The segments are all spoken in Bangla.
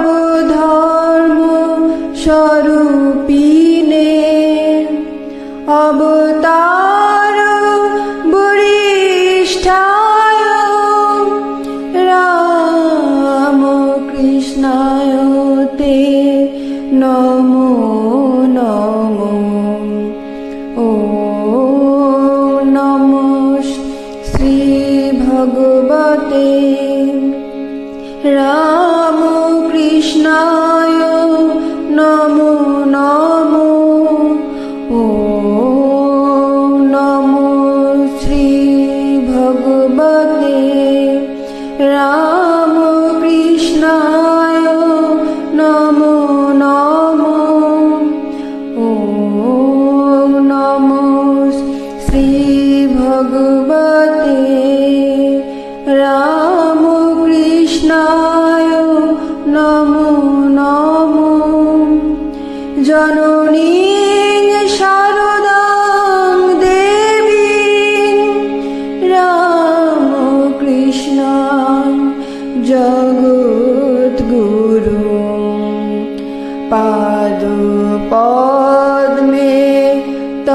সর্বধর্ম স্বরূপিণে। অবতার বরিষ্ঠায় রাম কৃষ্ণায় তে নমো শ্রী ভগবতে রামকৃষ্ণায় নমো নমো। জননী শারদাং দেবী রামকৃষ্ণ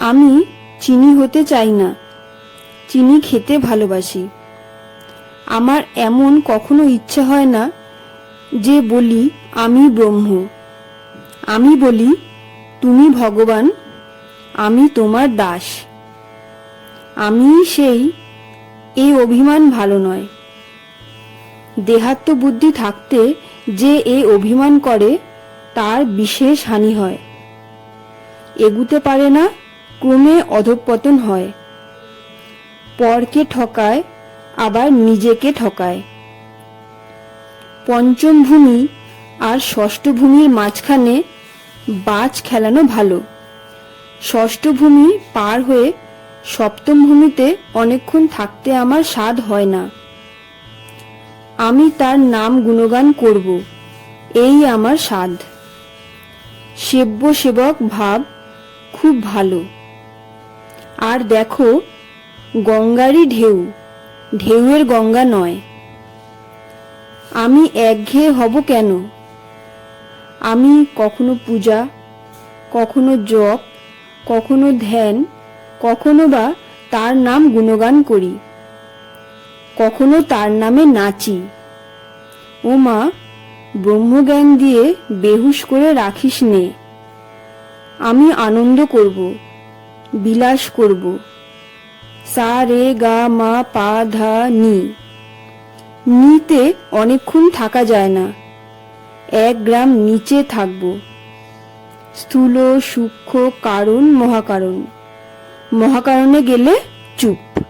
আমি চিনি হতে চাই না। চিনি খেতে ভালোবাসি। আমার এমন কখনো ইচ্ছে হয় না যে বলি, আমি ব্রহ্ম। আমি বলি, তুমি ভগবান, আমি তোমার দাস। আমি সেই এই অভিমান ভালো নয়। দেহাত্ম বুদ্ধি থাকতে যে এই অভিমান করে, তার বিশেষ হানি হয়। এগুতে পারে না ক্রমে অধঃপতন হয়। পরকে ঠকায়, আবার নিজেকে ঠকায়। পঞ্চম ভূমি আর ষষ্ঠ ভূমির মাঝখানে বাজ খেলানো ভালো। ষষ্ঠ ভূমি পার হয়ে সপ্তম ভূমিতে অনেকক্ষণ থাকতে আমার স্বাদ হয় না। আমি তার নাম গুণগান করব, এই আমার স্বাদ। সেব্য সেবক ভাব খুব ভালো। আর দেখো, গঙ্গারই ঢেউ। ঢেউয়ের গঙ্গা নয়। আমি একঘেয়ে হব কেন? আমি কখনো পূজা, কখনো জপ, কখনো ধ্যান, কখনো বা তার নাম গুণগান করি। কখনো তার নামে নাচি। ও মা, ব্রহ্মজ্ঞান দিয়ে বেহুশ করে রাখিস নে। আমি আনন্দ করব। বিলাস করব। সা, রে, গা, মা, পা, ধা, নি। নিতে অনেকক্ষণ থাকা যায় না। এক গ্রাম নিচে থাকব। স্থূল, সূক্ষ্ম কারণ, মহাকারণ। মহাকারণে গেলে চুপ।